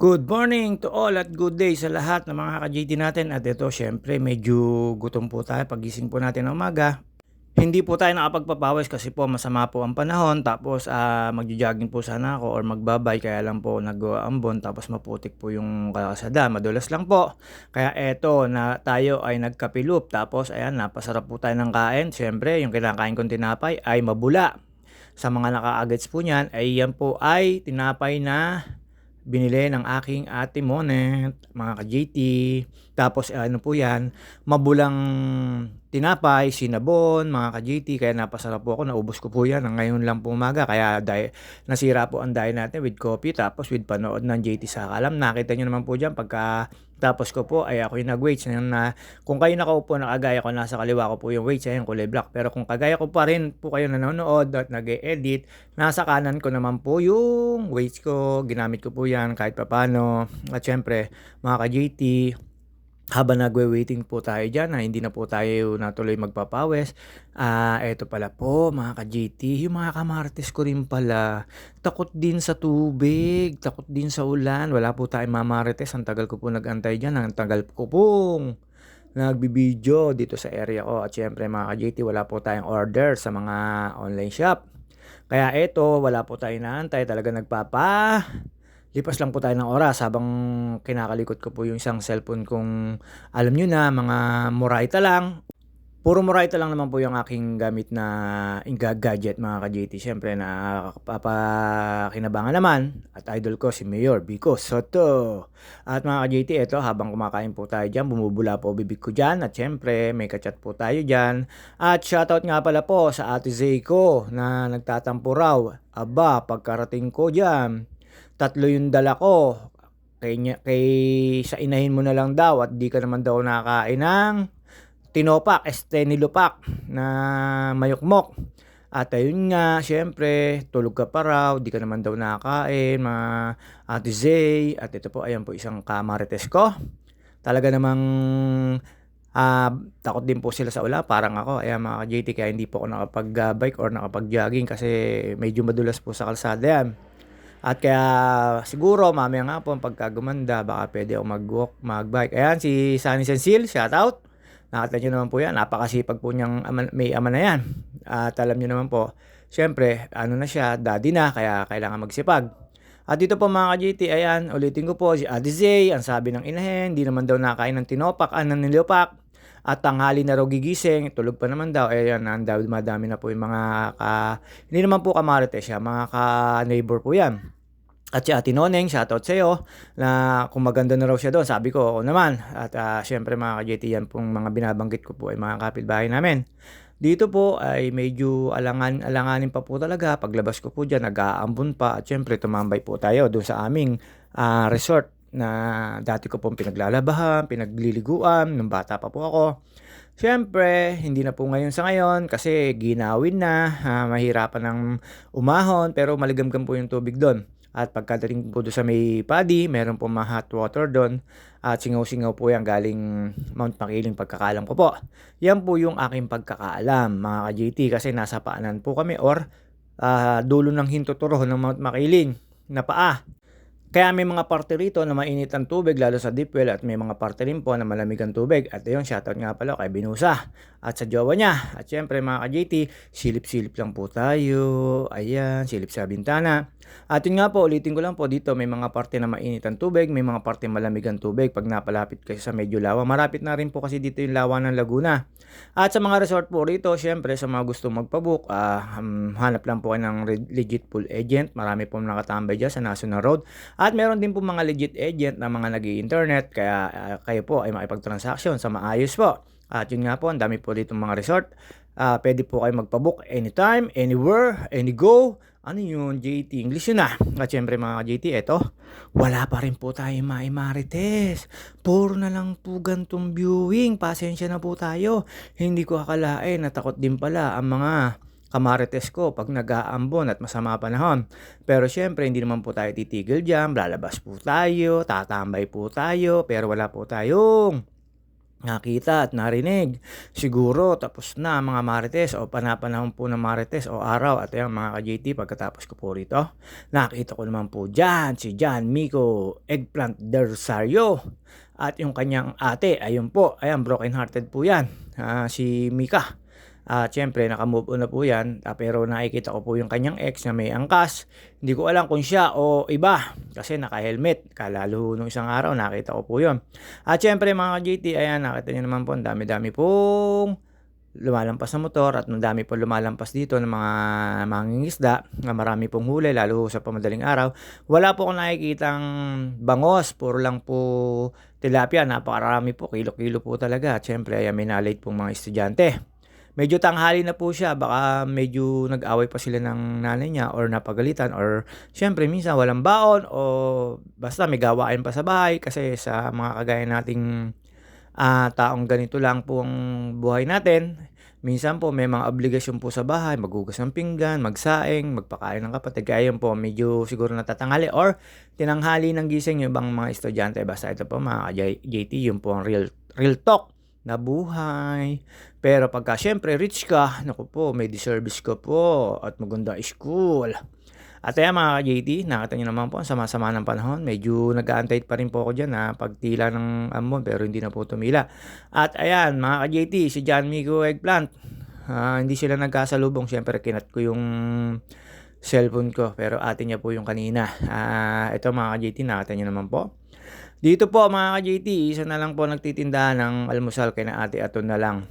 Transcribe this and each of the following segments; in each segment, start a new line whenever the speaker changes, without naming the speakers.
Good morning to all at good day sa lahat ng mga ka-JT natin. At ito, syempre, medyo gutom po tayo pagising po natin ng umaga. Hindi po tayo nakapagpapawis kasi po masama po ang panahon. Tapos uh, magjo-jogging po sana ako or magbabay. Kaya lang po nag-ambon. Tapos maputik po yung kalsada. Madulas lang po. Kaya eto na tayo ay nagkapilup. Tapos ayan, napasarap po tayo ng kain. Syempre, yung kinakain kong tinapay ay mabula. Sa mga naka-agets po niyan, ay yan po ay tinapay na binili ng aking ate Monet, mga ka-JT. Tapos ano po yan, mabulang tinapay, sinabon, mga ka-JT. Kaya napasarap po ako, naubos ko po yan. Ngayon lang po umaga, kaya dahil, nasira po ang diet natin with coffee. Tapos with panood ng JT sa kalam. Nakita nyo naman po dyan, pagka tapos ko po ay ako yung nag-weights na, na kung kayo nakaupo nakagaya ko nasa kaliwa ko po yung weights ay yung kulay black pero kung kagaya ko pa rin po kayo nanonood at nag-edit nasa kanan ko naman po yung weights ko ginamit ko po yan kahit papano at syempre mga ka-JT habang nagwe-waiting po tayo dyan na hindi na po tayo natuloy magpapawes, ah uh, eto pala po mga ka-JT, yung mga kamartes ko rin pala, takot din sa tubig, takot din sa ulan, wala po tayong mamarites, ang tagal ko po nagantay dyan, ang tagal ko pong nagbibideo dito sa area ko at syempre mga ka-JT wala po tayong order sa mga online shop. Kaya eto, wala po tayong naantay, talaga nagpapa lipas lang po tayo ng oras habang kinakalikot ko po yung isang cellphone kung alam nyo na mga Moraita lang. Puro Moraita lang naman po yung aking gamit na gadget mga ka-JT. Siyempre na papakinabangan naman at idol ko si Mayor Bico Soto. At mga ka-JT, ito habang kumakain po tayo dyan, bumubula po bibig ko dyan. At siyempre may kachat po tayo dyan. At shoutout nga pala po sa ate Zayco na nagtatampo raw. Aba, pagkarating ko dyan, tatlo yung dala ko. Kay, kay sa inahin mo na lang daw at di ka naman daw nakakain ng tinopak, este nilupak na mayukmok. At ayun nga, syempre, tulog ka pa raw, di ka naman daw nakakain, mga Ate Zay, at ito po, ayan po isang kamarites ko. Talaga namang uh, takot din po sila sa ula, parang ako, ayan mga JT, kaya hindi po ako nakapag-bike or nakapag-jogging kasi medyo madulas po sa kalsada yan. At kaya siguro mamaya nga po pagka gumanda baka pwede ako mag-walk, mag-bike. Ayan si Sunny Sensil, shout out. Nakita nyo naman po yan, napakasipag po niyang ama, may ama na yan. At alam nyo naman po, syempre, ano na siya, daddy na, kaya kailangan magsipag. At dito po mga ka-GT, ayan, ulitin ko po, si Ate Zay, ang sabi ng inahen, hindi naman daw nakain ng tinopak, ah, ng nilopak. At tanghali na raw gigising, tulog pa naman daw. Eh, yan, ang madami na po yung mga ka... Hindi naman po kamarites siya, mga ka-neighbor po yan. At si Ate Noneng, shoutout sa iyo, na kung maganda na raw siya doon, sabi ko, oo naman. At uh, syempre mga ka-JT, yan pong mga binabanggit ko po ay mga kapitbahay namin. Dito po ay medyo alangan, alanganin pa po talaga. Paglabas ko po dyan, nag-aambon pa. At syempre, tumambay po tayo doon sa aming uh, resort na dati ko pong pinaglalabahan, pinagliliguan, nung bata pa po ako. Siyempre, hindi na po ngayon sa ngayon kasi ginawin na, uh, mahirapan ng umahon pero maligamgam po yung tubig doon. At pagkadating po doon sa may paddy, meron po mga hot water doon. At singaw-singaw po yan galing Mount Makiling pagkakalam ko po. Yan po yung aking pagkakaalam mga ka-JT kasi nasa paanan po kami or uh, dulo ng hintuturo ng Mount Makiling na paa. Kaya may mga parte rito na mainit ang tubig lalo sa deep well at may mga parte rin po na malamig ang tubig. At ayun, shoutout nga pala kay Binusa at sa jowa niya. At syempre mga ka-JT, silip-silip lang po tayo. Ayan, silip sa bintana. At yun nga po, ulitin ko lang po dito, may mga parte na mainit ang tubig, may mga parte malamig ang tubig pag napalapit kayo sa medyo lawa. Marapit na rin po kasi dito yung lawa ng Laguna. At sa mga resort po rito, syempre sa mga gusto magpabook, uh, um, hanap lang po kayo ng legit pool agent. Marami po nakatambay dyan sa National Road. At meron din po mga legit agent na mga nag internet kaya uh, kayo po ay makipag-transaction sa maayos po. At yun nga po, ang dami po dito mga resort. Uh, pwede po kayo magpabook anytime, anywhere, any go. Ano yun, JT? English yun na. At syempre mga JT, eto, wala pa rin po tayo maimarites. Puro na lang po gantong viewing. Pasensya na po tayo. Hindi ko akalain, natakot din pala ang mga kamarites ko pag nag-aambon at masama panahon. Pero syempre, hindi naman po tayo titigil dyan. Lalabas po tayo, tatambay po tayo, pero wala po tayong nakita at narinig. Siguro tapos na mga Marites o panapanahon po ng Marites o araw at ayan mga ka-JT pagkatapos ko po rito. Nakita ko naman po dyan si John Miko Eggplant Dersario at yung kanyang ate ayun po ayan broken hearted po yan ah, si Mika. At syempre, nakamove on na po yan. Ah, pero nakikita ko po yung kanyang ex na may angkas. Hindi ko alam kung siya o iba. Kasi naka-helmet. Kalalo nung isang araw, nakita ko po yun. At syempre mga GT, ayan, nakita niyo naman po, ang dami-dami pong lumalampas na motor at ang dami po lumalampas dito ng mga mangingisda na marami pong huli lalo sa pamadaling araw. Wala po akong nakikitang bangos, puro lang po tilapia, napakarami po, kilo-kilo po talaga. At syempre, ayan, may nalate pong mga estudyante. Medyo tanghali na po siya, baka medyo nag-away pa sila ng nanay niya or napagalitan or syempre minsan walang baon o basta may gawain pa sa bahay kasi sa mga kagaya nating ah, taong ganito lang po ang buhay natin. Minsan po may mga obligasyon po sa bahay, maghugas ng pinggan, magsaing, magpakain ng kapatid. Kaya yun po medyo siguro natatanghali or tinanghali ng gising yung ibang mga estudyante. Basta ito po mga JT, yun po ang real, real talk na buhay. Pero pagka syempre rich ka, naku po, may service ka po at maganda school. At ayan mga JT, nakita nyo naman po ang sama-sama ng panahon. Medyo nag-aantay pa rin po ako dyan na pagtila ng amon pero hindi na po tumila. At ayan mga JT, si John Migo Eggplant. ah, hindi sila nagkasalubong. Siyempre kinat ko yung cellphone ko pero atin niya po yung kanina. Ah, ito mga JT, nakita nyo naman po. Dito po mga ka-JT, isa na lang po nagtitinda ng almusal kay na ate Aton na lang.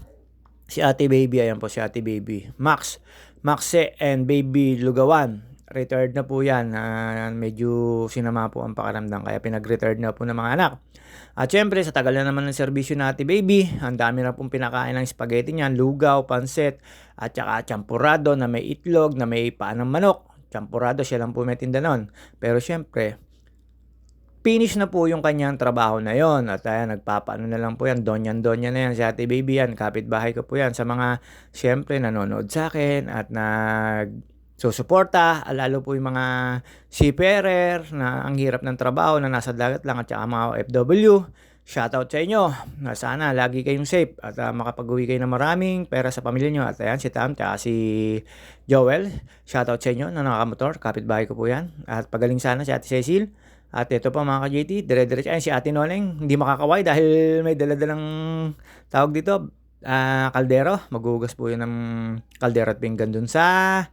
Si ate baby, ayan po si ate baby. Max, Maxe and baby Lugawan. Retired na po yan. Ah, medyo sinama po ang pakaramdam kaya pinag-retired na po ng mga anak. At syempre, sa tagal na naman ng serbisyo na ate baby, ang dami na pong pinakain ng spaghetti niyan, lugaw, pansit, at saka champurado na may itlog, na may paan ng manok. Champurado, siya lang po may tinda nun. Pero syempre, finish na po yung kanyang trabaho na yon at ayan, nagpapaano na lang po yan, donyan donya na yan, si ate baby yan, kapitbahay ko po yan, sa mga syempre nanonood sa akin at nag susuporta, lalo po yung mga seafarer na ang hirap ng trabaho na nasa dagat lang at saka mga OFW. Shoutout sa inyo. Na sana lagi kayong safe at uh, makapag-uwi kayo ng maraming pera sa pamilya nyo. At ayan, si Tam at si Joel. Shoutout sa inyo na nakamotor. Kapitbahay ko po yan. At pagaling sana si Ate Cecil. At ito pa mga ka-JT, dire-diretso. Ayun si Ate Noleng, hindi makakaway dahil may daladalang tawag dito, uh, kaldero. Maghugas po yun ng kaldero at pinggan dun sa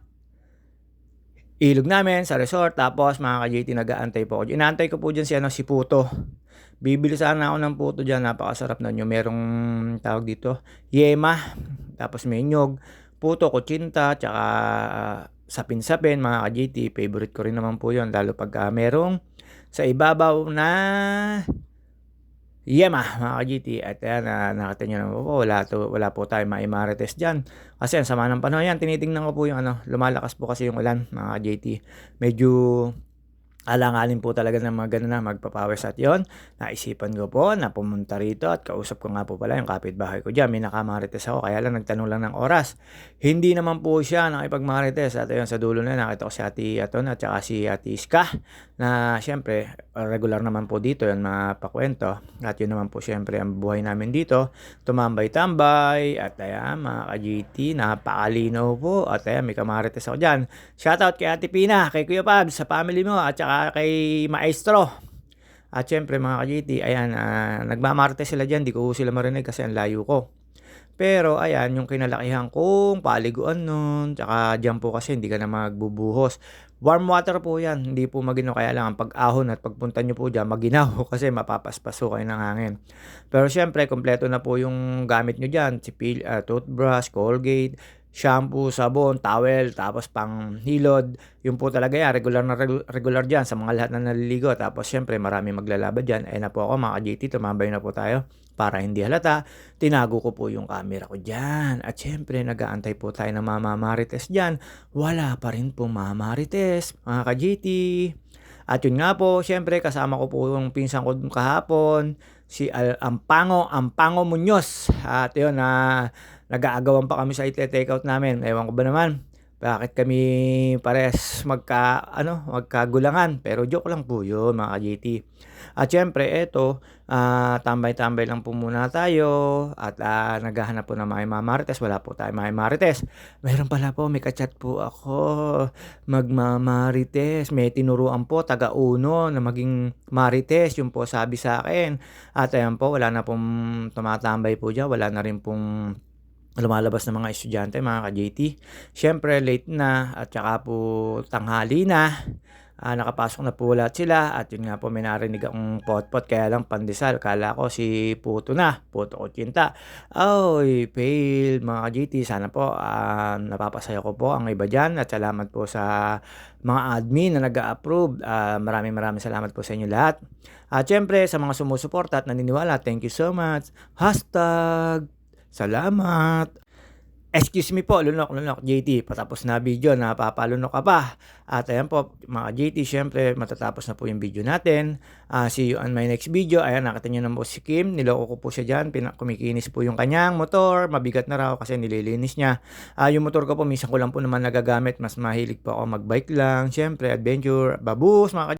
ilog namin sa resort. Tapos mga ka-JT, nag-aantay po ako. Inaantay ko po dyan si, ano, si Puto. Bibili sana ako ng puto dyan. Napakasarap na nyo. Merong tawag dito, yema. Tapos may nyog. Puto, kutsinta, tsaka uh, sapin-sapin, mga ka-JT. Favorite ko rin naman po yun. Lalo pag uh, merong sa ibabaw na Yema, mga ka-GT. At yan, uh, nakita nyo naman po, wala, to, wala po tayo maimarites dyan. Kasi ang sama ng panahon yan, tinitingnan ko po yung ano, lumalakas po kasi yung ulan, mga ka-GT. Medyo alanganin po talaga ng mga ganun na magpapawis at yon naisipan ko po na pumunta rito at kausap ko nga po pala yung kapitbahay ko dyan. May nakamarites ako kaya lang nagtanong lang ng oras. Hindi naman po siya nakipagmarites. At yun sa dulo na nakita ko si Ate Aton at saka si Ate Iska na syempre regular naman po dito yung mapakwento at yun naman po syempre ang buhay namin dito. Tumambay-tambay. At ayan mga ka-GT napakalinaw po. At ayan may kamarites ako dyan. Shoutout kay Ate Pina kay Kuya Pab sa family mo at saka kay Maestro. At syempre mga ka-GT, ayan, uh, nagmamarte sila dyan, di ko sila marinig kasi ang layo ko. Pero ayan, yung kinalakihan kong paliguan nun, tsaka dyan po kasi hindi ka na magbubuhos. Warm water po yan, hindi po maginaw kaya lang ang pag-ahon at pagpunta nyo po dyan, maginaw kasi mapapaspaso kayo ng hangin. Pero syempre, kompleto na po yung gamit nyo dyan, si pil, uh, toothbrush, Colgate, shampoo, sabon, towel, tapos pang hilod. Yung po talaga yan, regular na regular dyan sa mga lahat na naliligo. Tapos syempre marami maglalaba dyan. Ayun na po ako mga JT, tumambay na po tayo para hindi halata. Tinago ko po yung camera ko dyan. At syempre nag-aantay po tayo ng Mama Marites dyan. Wala pa rin po Mama Marites, mga ka-JT. At yun nga po, syempre kasama ko po yung pinsan ko kahapon, si Al Ampango, Ampango Muñoz. At yun na uh, nag-aagawan pa kami sa ite-take out namin. Ewan ko ba naman. bakit kami parehas magka ano, magkagulangan. Pero joke lang po 'yun mga ka-JT. At siyempre eto, ah, tambay-tambay lang po muna tayo at, ah, naghahanap po ng mga mamarites, wala po tayong mga marites. Meron pala po, may ka-chat po ako, magmamarites. May tinuruan po taga-Uno na maging marites, 'yun po sabi sa'kin. At ayan po, wala na pong tumatambay po diyan, wala na rin pong lumalabas na mga estudyante mga ka-JT. Siyempre late na at saka po tanghali na. Ah, nakapasok na po lahat sila at yun nga po may narinig akong potpot kaya lang pandesal. Akala ko si Puto na, Puto Kutsinta. Oy, fail mga ka-JT. Sana po, ah, napapasaya ko po ang iba diyan at salamat po sa mga admin na nag-a-approve. Ah, maraming maraming salamat po sa inyo lahat. At siyempre sa mga sumusuporta at naniniwala, thank you so much. Hashtag salamat. Excuse me po, lunok, lunok, JT. Patapos na video, napapalunok ka pa. At ayan po, mga JT, syempre matatapos na po yung video natin. Ah, see you on my next video. Ayan, nakita nyo na po si Kim. Niloko ko po siya dyan. Pina- kumikinis po yung kanyang motor. Mabigat na raw kasi nililinis niya. Ah, yung motor ko po, minsan ko lang po naman nagagamit. Mas mahilig po ako magbike lang. Syempre, adventure, babus, mga